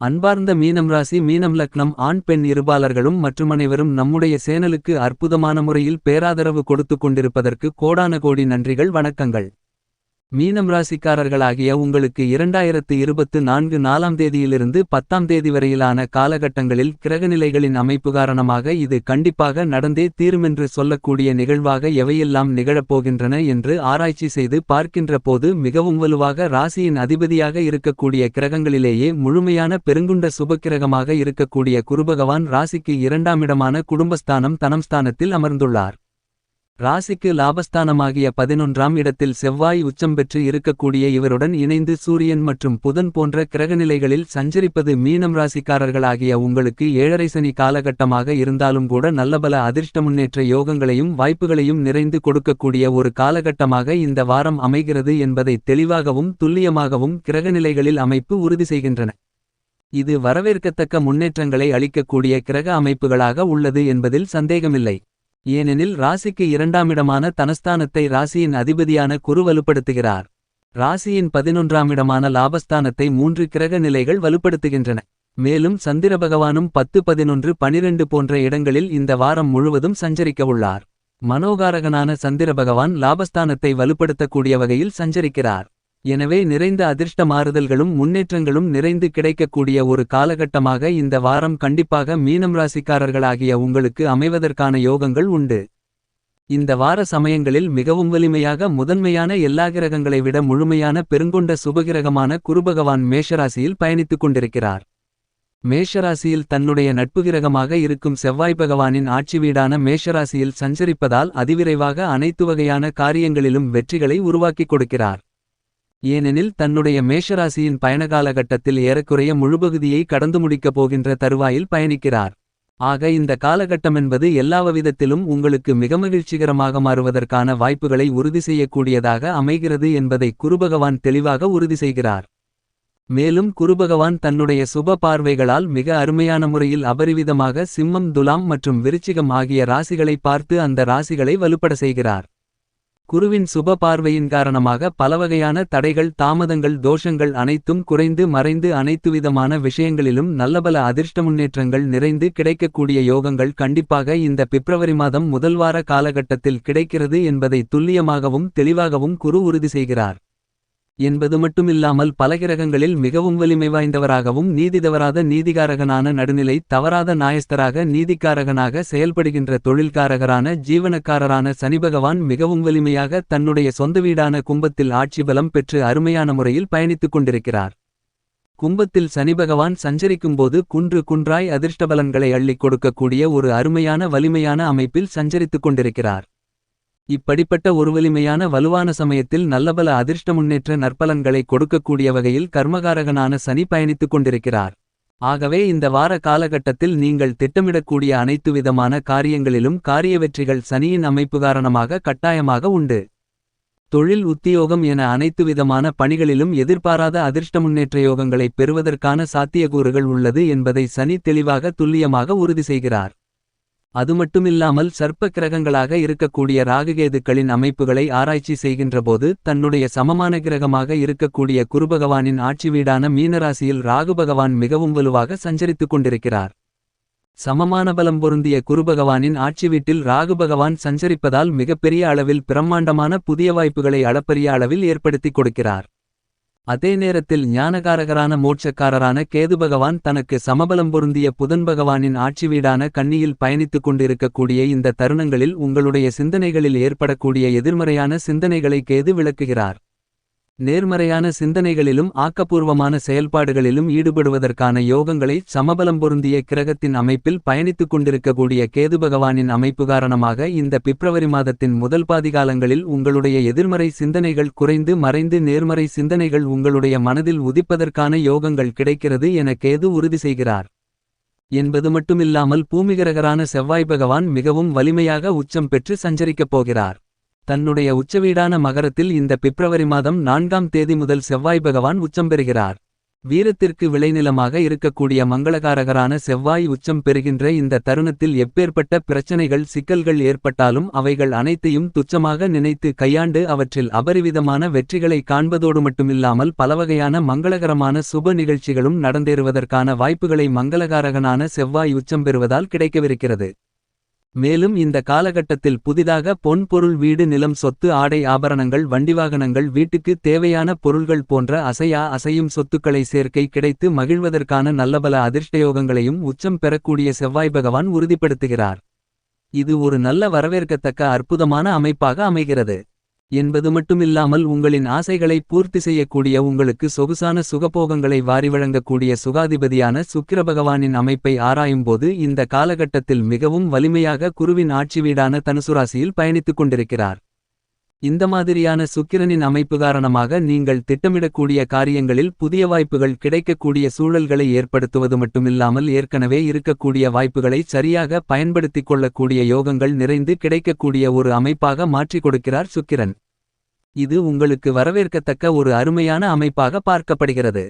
அன்பார்ந்த மீனம் ராசி மீனம் லக்னம் ஆண் பெண் இருபாலர்களும் மற்றுமனைவரும் நம்முடைய சேனலுக்கு அற்புதமான முறையில் பேராதரவு கொடுத்துக் கொண்டிருப்பதற்கு கோடான கோடி நன்றிகள் வணக்கங்கள். மீனம் ராசிக்காரர்களாகிய உங்களுக்கு இரண்டாயிரத்து இருபத்து நான்கு நாலாம் தேதியிலிருந்து பத்தாம் தேதி வரையிலான காலகட்டங்களில் கிரகநிலைகளின் அமைப்பு காரணமாக இது கண்டிப்பாக நடந்தே தீருமென்று சொல்லக்கூடிய நிகழ்வாக எவையெல்லாம் நிகழப்போகின்றன என்று ஆராய்ச்சி செய்து பார்க்கின்ற போது மிகவும் வலுவாக ராசியின் அதிபதியாக இருக்கக்கூடிய கிரகங்களிலேயே முழுமையான பெருங்குண்ட சுபக்கிரகமாக இருக்கக்கூடிய குருபகவான் ராசிக்கு இரண்டாமிடமான குடும்பஸ்தானம் தனம்ஸ்தானத்தில் அமர்ந்துள்ளார். ராசிக்கு லாபஸ்தானமாகிய பதினொன்றாம் இடத்தில் செவ்வாய் உச்சம் பெற்று இருக்கக்கூடிய இவருடன் இணைந்து சூரியன் மற்றும் புதன் போன்ற கிரகநிலைகளில் சஞ்சரிப்பது மீனம் ராசிக்காரர்களாகிய உங்களுக்கு ஏழரை சனி காலகட்டமாக இருந்தாலும் கூட நல்லபல அதிர்ஷ்ட முன்னேற்ற யோகங்களையும் வாய்ப்புகளையும் நிறைந்து கொடுக்கக்கூடிய ஒரு காலகட்டமாக இந்த வாரம் அமைகிறது என்பதை தெளிவாகவும் துல்லியமாகவும் கிரகநிலைகளில் அமைப்பு உறுதி செய்கின்றன. இது வரவேற்கத்தக்க முன்னேற்றங்களை அளிக்கக்கூடிய கிரக அமைப்புகளாக உள்ளது என்பதில் சந்தேகமில்லை. ஏனெனில் ராசிக்கு இரண்டாமிடமான தனஸ்தானத்தை ராசியின் அதிபதியான குரு வலுப்படுத்துகிறார். ராசியின் பதினொன்றாமிடமான லாபஸ்தானத்தை மூன்று கிரக நிலைகள் வலுப்படுத்துகின்றன. மேலும் சந்திர பகவானும் பத்து பதினொன்று பனிரெண்டு போன்ற இடங்களில் இந்த வாரம் முழுவதும் சஞ்சரிக்கவுள்ளார் மனோகாரகனான சந்திர பகவான் லாபஸ்தானத்தை வலுப்படுத்தக்கூடிய வகையில் சஞ்சரிக்கிறார். எனவே நிறைந்த அதிர்ஷ்ட மாறுதல்களும் முன்னேற்றங்களும் நிறைந்து கிடைக்கக்கூடிய ஒரு காலகட்டமாக இந்த வாரம் கண்டிப்பாக மீனம் ராசிக்காரர்களாகிய உங்களுக்கு அமைவதற்கான யோகங்கள் உண்டு. இந்த வார சமயங்களில் மிகவும் வலிமையாக முதன்மையான எல்லா கிரகங்களை விட முழுமையான பெருங்கொண்ட சுபகிரகமான குருபகவான் மேஷராசியில் பயணித்துக் கொண்டிருக்கிறார். மேஷராசியில் தன்னுடைய நட்பு கிரகமாக இருக்கும் செவ்வாய் பகவானின் ஆட்சி வீடான மேஷராசியில் சஞ்சரிப்பதால் அதிவிரைவாக அனைத்து வகையான காரியங்களிலும் வெற்றிகளை உருவாக்கிக் கொடுக்கிறார். ஏனெனில் தன்னுடைய மேஷராசியின் பயணகால கட்டத்தில் ஏறக்குறைய முழுபகுதியை கடந்து முடிக்கப் போகின்ற தருவாயில் பயணிக்கிறார். ஆக இந்த காலகட்டமென்பது எல்லாவிதத்திலும் உங்களுக்கு மிக மகிழ்ச்சிகரமாக மாறுவதற்கான வாய்ப்புகளை உறுதி செய்யக்கூடியதாக அமைகிறது என்பதை குருபகவான் தெளிவாக உறுதி செய்கிறார். மேலும் குருபகவான் தன்னுடைய சுப பார்வைகளால் மிக அருமையான முறையில் அபரிவிதமாக சிம்மம் துலாம் மற்றும் விருச்சிகம் ஆகிய ராசிகளை பார்த்து அந்த ராசிகளை வலுப்பட செய்கிறார். குருவின் சுப பார்வையின் காரணமாக பலவகையான தடைகள் தாமதங்கள் தோஷங்கள் அனைத்தும் குறைந்து மறைந்து அனைத்துவிதமான விஷயங்களிலும் நல்லபல அதிர்ஷ்ட முன்னேற்றங்கள் நிறைந்து கிடைக்கக்கூடிய யோகங்கள் கண்டிப்பாக இந்த பிப்ரவரி மாதம் முதல்வார காலகட்டத்தில் கிடைக்கிறது என்பதை துல்லியமாகவும் தெளிவாகவும் குரு உறுதி செய்கிறார். என்பது மட்டுமில்லாமல் பல கிரகங்களில் மிகவும் வலிமை வாய்ந்தவராகவும் நீதிதவராத நீதிகாரகனான நடுநிலை தவறாத நாயஸ்தராக நீதிக்காரகனாக செயல்படுகின்ற தொழில்காரகரான ஜீவனக்காரரான சனிபகவான் மிகவும் வலிமையாக தன்னுடைய சொந்த வீடான கும்பத்தில் ஆட்சி பலம் பெற்று அருமையான முறையில் பயணித்துக் கொண்டிருக்கிறார். கும்பத்தில் சனிபகவான் சஞ்சரிக்கும்போது குன்று குன்றாய் அதிர்ஷ்டபலன்களை அள்ளிக் கொடுக்கக்கூடிய ஒரு அருமையான வலிமையான அமைப்பில் சஞ்சரித்துக் கொண்டிருக்கிறார். இப்படிப்பட்ட ஒரு வலிமையான வலுவான சமயத்தில் நல்லபல அதிர்ஷ்ட முன்னேற்ற நற்பலன்களை கொடுக்கக்கூடிய வகையில் கர்மகாரகனான சனி பயணித்துக் கொண்டிருக்கிறார். ஆகவே இந்த வார காலகட்டத்தில் நீங்கள் திட்டமிடக்கூடிய அனைத்து விதமான காரியங்களிலும் காரிய வெற்றிகள் சனியின் அமைப்பு காரணமாக கட்டாயமாக உண்டு. தொழில் உத்தியோகம் என அனைத்து விதமான பணிகளிலும் எதிர்பாராத அதிர்ஷ்ட முன்னேற்ற யோகங்களை பெறுவதற்கான சாத்தியக்கூறுகள் உள்ளது என்பதை சனி தெளிவாக துல்லியமாக உறுதி செய்கிறார். அது மட்டுமில்லாமல் சர்ப்ப கிரகங்களாக இருக்கக்கூடிய ராகுகேதுக்களின் அமைப்புகளை ஆராய்ச்சி செய்கின்றபோது தன்னுடைய சமமான கிரகமாக இருக்கக்கூடிய குருபகவானின் ஆட்சி வீடான மீனராசியில் ராகுபகவான் மிகவும் வலுவாக சஞ்சரித்துக் கொண்டிருக்கிறார். சமமான பலம் பொருந்திய குருபகவானின் ஆட்சி வீட்டில் ராகுபகவான் சஞ்சரிப்பதால் மிகப்பெரிய அளவில் பிரம்மாண்டமான புதிய வாய்ப்புகளை அளப்பரிய அளவில் ஏற்படுத்திக் கொடுக்கிறார். அதே நேரத்தில் ஞானகாரகரான மோட்சக்காரரான கேது பகவான் தனக்கு சமபலம் பொருந்திய புதன் பகவானின் ஆட்சி வீடான கண்ணியில் பயணித்துக் கொண்டிருக்கக்கூடிய இந்த தருணங்களில் உங்களுடைய சிந்தனைகளில் ஏற்படக்கூடிய எதிர்மறையான சிந்தனைகளை கேது விளக்குகிறார். நேர்மறையான சிந்தனைகளிலும் ஆக்கப்பூர்வமான செயல்பாடுகளிலும் ஈடுபடுவதற்கான யோகங்களை சமபலம் பொருந்திய கிரகத்தின் அமைப்பில் பயணித்துக் கொண்டிருக்கக்கூடிய கேது பகவானின் அமைப்பு காரணமாக இந்த பிப்ரவரி மாதத்தின் முதல் பாதிகாலங்களில் உங்களுடைய எதிர்மறை சிந்தனைகள் குறைந்து மறைந்து நேர்மறை சிந்தனைகள் உங்களுடைய மனதில் உதிப்பதற்கான யோகங்கள் கிடைக்கிறது என கேது உறுதி செய்கிறார். என்பது மட்டுமில்லாமல் பூமிகரகரான செவ்வாய் பகவான் மிகவும் வலிமையாக உச்சம் பெற்று சஞ்சரிக்கப் போகிறார். தன்னுடைய உச்சவீடான மகரத்தில் இந்த பிப்ரவரி மாதம் நான்காம் தேதி முதல் செவ்வாய் பகவான் உச்சம் பெறுகிறார். வீரத்திற்கு விளைநிலமாக இருக்கக்கூடிய மங்களகாரகரான செவ்வாய் உச்சம் பெறுகின்ற இந்த தருணத்தில் எப்பேற்பட்ட பிரச்சனைகள் சிக்கல்கள் ஏற்பட்டாலும் அவைகள் அனைத்தையும் துச்சமாக நினைத்து கையாண்டு அவற்றில் அபரிவிதமான வெற்றிகளை காண்பதோடு மட்டுமில்லாமல் பலவகையான மங்களகரமான சுப நிகழ்ச்சிகளும் நடந்தேறுவதற்கான வாய்ப்புகளை மங்களகாரகனான செவ்வாய் உச்சம் பெறுவதால் கிடைக்கவிருக்கிறது. மேலும் இந்த காலகட்டத்தில் புதிதாக பொன் பொருள் வீடு நிலம் சொத்து ஆடை ஆபரணங்கள் வண்டிவாகனங்கள் வீட்டுக்கு தேவையான பொருள்கள் போன்ற அசையா அசையும் சொத்துக்களை சேர்க்கை கிடைத்து மகிழ்வதற்கான நல்லபல அதிர்ஷ்டயோகங்களையும் உச்சம் பெறக்கூடிய செவ்வாய் பகவான் உறுதிப்படுத்துகிறார். இது ஒரு நல்ல வரவேற்கத்தக்க அற்புதமான அமைப்பாக அமைகிறது. என்பது மட்டுமில்லாமல் உங்களின் ஆசைகளை பூர்த்தி செய்யக்கூடிய உங்களுக்கு சொகுசான சுகபோகங்களை வாரி வழங்கக்கூடிய சுகாதிபதியான சுக்கிர பகவானின் அமைப்பை ஆராயும்போது இந்த காலகட்டத்தில் மிகவும் வலிமையாக குருவின் ஆட்சி வீடான தனுசுராசியில் பயணித்துக் கொண்டிருக்கிறார். இந்த மாதிரியான சுக்கிரனின் அமைப்பு காரணமாக நீங்கள் திட்டமிடக்கூடிய காரியங்களில் புதிய வாய்ப்புகள் கிடைக்கக்கூடிய சூழல்களை ஏற்படுத்துவது மட்டுமில்லாமல் ஏற்கனவே இருக்கக்கூடிய வாய்ப்புகளை சரியாக பயன்படுத்திக் கொள்ளக்கூடிய யோகங்கள் நிறைந்து கிடைக்கக்கூடிய ஒரு அமைப்பாக மாற்றிக் கொடுக்கிறார் சுக்கிரன். இது உங்களுக்கு வரவேற்கத்தக்க ஒரு அருமையான அமைப்பாக பார்க்கப்படுகிறது.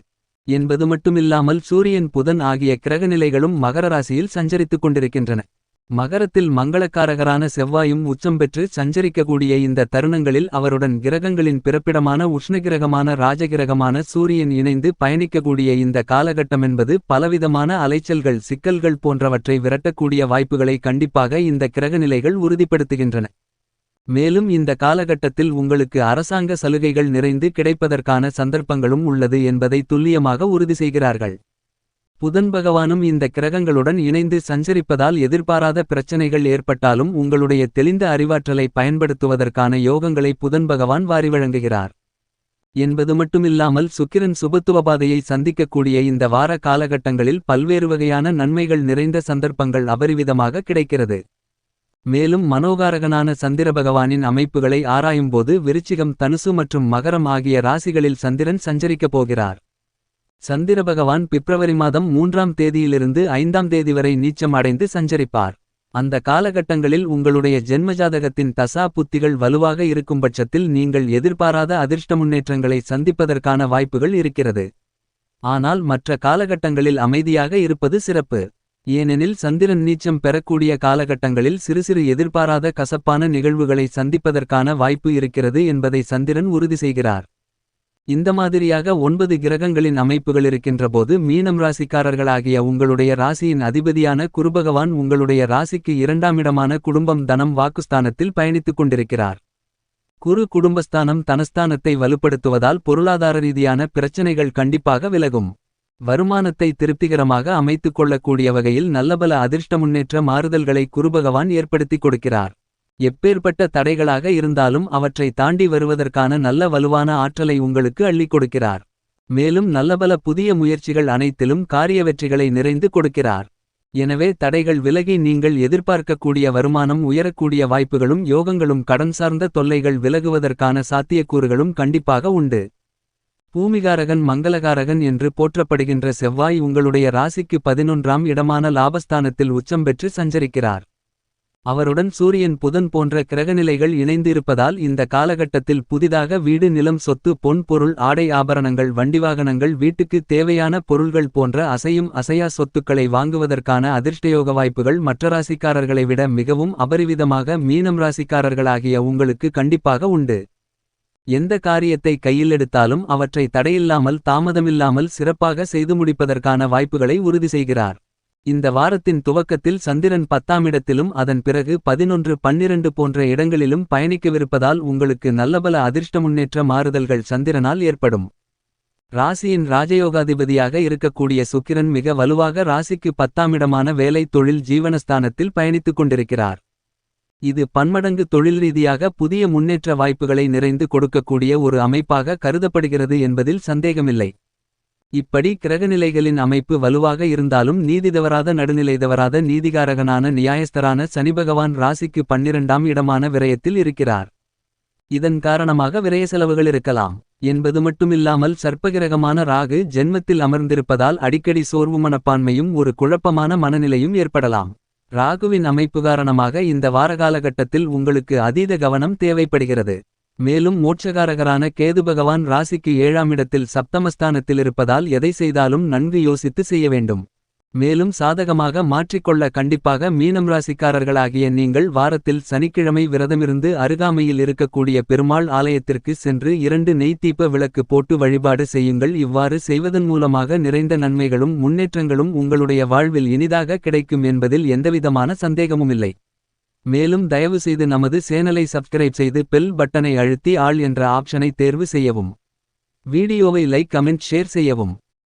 என்பது மட்டுமில்லாமல் சூரியன் புதன் ஆகிய கிரகநிலைகளும் மகர ராசியில் சஞ்சரித்துக் கொண்டிருக்கின்றன. மகரத்தில் மங்களக்காரகரான செவ்வாயும் உச்சம் பெற்று சஞ்சரிக்கக்கூடிய இந்த தருணங்களில் அவருடன் கிரகங்களின் பிறப்பிடமான உஷ்ணகிரகமான ராஜகிரகமான சூரியன் இணைந்து பயணிக்கக்கூடிய இந்த காலகட்டமென்பது பலவிதமான அலைச்சல்கள் சிக்கல்கள் போன்றவற்றை விரட்டக்கூடிய வாய்ப்புகளை கண்டிப்பாக இந்த கிரகநிலைகள் உறுதிப்படுத்துகின்றன. மேலும் இந்த காலகட்டத்தில் உங்களுக்கு அரசாங்க சலுகைகள் நிறைந்து கிடைப்பதற்கான சந்தர்ப்பங்களும் உள்ளது என்பதை துல்லியமாக உறுதி செய்கிறார்கள். புதன் பகவானும் இந்த கிரகங்களுடன் இணைந்து சஞ்சரிப்பதால் எதிர்பாராத பிரச்சனைகள் ஏற்பட்டாலும் உங்களுடைய தெளிந்த அறிவாற்றலை பயன்படுத்துவதற்கான யோகங்களை புதன் பகவான் வாரி வழங்குகிறார். என்பது மட்டுமில்லாமல் சுக்கிரன் சுபத்துவபாதையை சந்திக்கக்கூடிய இந்த வார காலகட்டங்களில் பல்வேறு வகையான நன்மைகள் நிறைந்த சந்தர்ப்பங்கள் அபரிவிதமாக கிடைக்கிறது. மேலும் மனோகாரகனான சந்திர பகவானின் அமைப்புகளை ஆராயும்போது விருச்சிகம் தனுசு மற்றும் மகரம் ஆகிய ராசிகளில் சந்திரன் சஞ்சரிக்கப் போகிறார். சந்திரபகவான் பிப்ரவரி மாதம் மூன்றாம் தேதியிலிருந்து ஐந்தாம் தேதி வரை நீச்சம் அடைந்து சஞ்சரிப்பார். அந்த காலகட்டங்களில் உங்களுடைய ஜென்மஜாதகத்தின் தசா புத்திகள் வலுவாக இருக்கும் பட்சத்தில் நீங்கள் எதிர்பாராத அதிர்ஷ்ட முன்னேற்றங்களை சந்திப்பதற்கான வாய்ப்புகள் இருக்கிறது. ஆனால் மற்ற காலகட்டங்களில் அமைதியாக இருப்பது சிறப்பு. ஏனெனில் சந்திரன் நீச்சம் பெறக்கூடிய காலகட்டங்களில் சிறு சிறு எதிர்பாராத கசப்பான நிகழ்வுகளை சந்திப்பதற்கான வாய்ப்பு இருக்கிறது என்பதை சந்திரன் உறுதி செய்கிறார். இந்த மாதிரியாக ஒன்பது கிரகங்களின் அமைப்புகள் இருக்கின்றபோது மீனம் ராசிக்காரர்களாகிய உங்களுடைய ராசியின் அதிபதியான குருபகவான் உங்களுடைய ராசிக்கு இரண்டாம் இடமான குடும்பம் தனம் வாக்குஸ்தானத்தில் பயணித்துக் கொண்டிருக்கிறார். குரு குடும்பஸ்தானம் தனஸ்தானத்தை வலுப்படுத்துவதால் பொருளாதார ரீதியான பிரச்சனைகள் கண்டிப்பாக விலகும். வருமானத்தை திருப்திகரமாக அமைத்துக் கொள்ளக்கூடிய வகையில் நல்லபல அதிர்ஷ்ட முன்னேற்ற மாறுதல்களை குருபகவான் ஏற்படுத்திக் கொடுக்கிறார். எப்பேற்பட்ட தடைகளாக இருந்தாலும் அவற்றை தாண்டி வருவதற்கான நல்ல வலுவான ஆற்றலை உங்களுக்கு அள்ளிக் கொடுக்கிறார். மேலும் நல்லபல புதிய முயற்சிகள் அனைத்திலும் காரிய வெற்றிகளை நிறைந்து கொடுக்கிறார். எனவே தடைகள் விலகி நீங்கள் எதிர்பார்க்கக்கூடிய வருமானம் உயரக்கூடிய வாய்ப்புகளும் யோகங்களும் கடன் சார்ந்த தொல்லைகள் விலகுவதற்கான சாத்தியக்கூறுகளும் கண்டிப்பாக உண்டு. பூமிகாரகன் மங்களகாரகன் என்று போற்றப்படுகின்ற செவ்வாய் உங்களுடைய ராசிக்கு பதினொன்றாம் இடமான லாபஸ்தானத்தில் உச்சம் பெற்று சஞ்சரிக்கிறார். அவருடன் சூரியன் புதன் போன்ற கிரகநிலைகள் இணைந்திருப்பதால் இந்த காலகட்டத்தில் புதிதாக வீடு நிலம் சொத்து பொன் பொருள் ஆடை ஆபரணங்கள் வண்டிவாகனங்கள் வீட்டுக்கு தேவையான பொருள்கள் போன்ற அசையும் அசையா சொத்துக்களை வாங்குவதற்கான அதிர்ஷ்டயோக வாய்ப்புகள் மற்ற ராசிக்காரர்களை விட மிகவும் அபரிவிதமாக மீனம் ராசிக்காரர்களாகிய உங்களுக்கு கண்டிப்பாக உண்டு. எந்த காரியத்தை கையில் எடுத்தாலும் அவற்றை தடையில்லாமல் தாமதமில்லாமல் சிறப்பாக செய்து முடிப்பதற்கான வாய்ப்புகளை உறுதி செய்கிறார். இந்த வாரத்தின் துவக்கத்தில் சந்திரன் பத்தாமிடத்திலும் அதன் பிறகு பதினொன்று பன்னிரண்டு போன்ற இடங்களிலும் பயணிக்கவிருப்பதால் உங்களுக்கு நல்லபல அதிர்ஷ்ட முன்னேற்ற மாறுதல்கள் சந்திரனால் ஏற்படும். ராசியின் ராஜயோகாதிபதியாக இருக்கக்கூடிய சுக்கிரன் மிக வலுவாக ராசிக்கு பத்தாமிடமான வேலை தொழில் ஜீவனஸ்தானத்தில் பயணித்துக் கொண்டிருக்கிறார். இது பன்மடங்கு தொழில் ரீதியாக புதிய முன்னேற்ற வாய்ப்புகளை நிறைந்து கொடுக்கக்கூடிய ஒரு அமைப்பாக கருதப்படுகிறது என்பதில் சந்தேகமில்லை. இப்படி கிரகநிலைகளின் அமைப்பு வலுவாக இருந்தாலும் நீதிதவராத நடுநிலைதவராத நீதிகாரகனான நியாயஸ்தரான சனிபகவான் ராசிக்கு பன்னிரண்டாம் இடமான விரயத்தில் இருக்கிறார். இதன் காரணமாக விரய செலவுகள் இருக்கலாம். என்பது மட்டுமில்லாமல் சர்ப்பகிரகமான ராகு ஜென்மத்தில் அமர்ந்திருப்பதால் அடிக்கடி சோர்வு மனப்பான்மையும் ஒரு குழப்பமான மனநிலையும் ஏற்படலாம். ராகுவின் அமைப்பு காரணமாக இந்த வாரகாலகட்டத்தில் உங்களுக்கு அதீத கவனம் தேவைப்படுகிறது. மேலும் மோட்சகாரகரான கேது பகவான் ராசிக்கு ஏழாம் இடத்தில் சப்தமஸ்தானத்தில் இருப்பதால் எதை செய்தாலும் நன்கு யோசித்து செய்ய வேண்டும். மேலும் சாதகமாக மாற்றிக்கொள்ள கண்டிப்பாக மீனம் ராசிக்காரர்களாகிய நீங்கள் வாரத்தில் சனிக்கிழமை விரதமிருந்து அருகாமையில் இருக்கக்கூடிய பெருமாள் ஆலயத்திற்கு சென்று இரண்டு நெய்த்தீப்ப விளக்கு போட்டு வழிபாடு செய்யுங்கள். இவ்வாறு செய்வதன் மூலமாக நிறைந்த நன்மைகளும் முன்னேற்றங்களும் உங்களுடைய வாழ்வில் இனிதாக கிடைக்கும் என்பதில் எந்தவிதமான சந்தேகமுமில்லை. மேலும் தயவு செய்து நமது சேனலை சப்ஸ்கிரைப் செய்து பெல் பட்டனை அழுத்தி ஆள் என்ற ஆப்ஷனை தேர்வு செய்யவும். வீடியோவை லைக் கமெண்ட் ஷேர் செய்யவும்.